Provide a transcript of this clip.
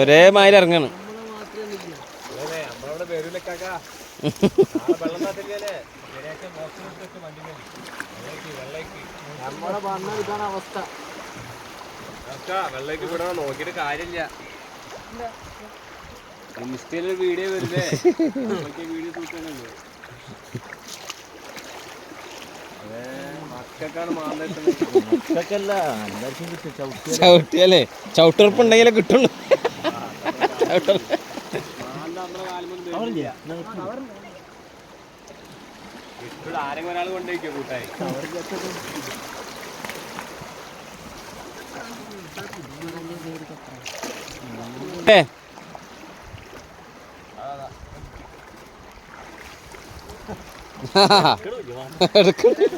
ഒരേ മാതിരി ഇറങ്ങാണ്. അവസ്ഥ വെള്ളേക്ക് വിടണം നോക്കിയിട്ട് കാര്യമില്ല. വീഡിയോ വരുന്നേ. വീഡിയോ തൂക്കാനല്ലേ ചവിട്ടിയല്ലേ ചവിട്ടുറപ്പുണ്ടെങ്കിലേ കിട്ടുള്ളൂ. ചവിട്ടുറപ്പ് എടുക്കണം?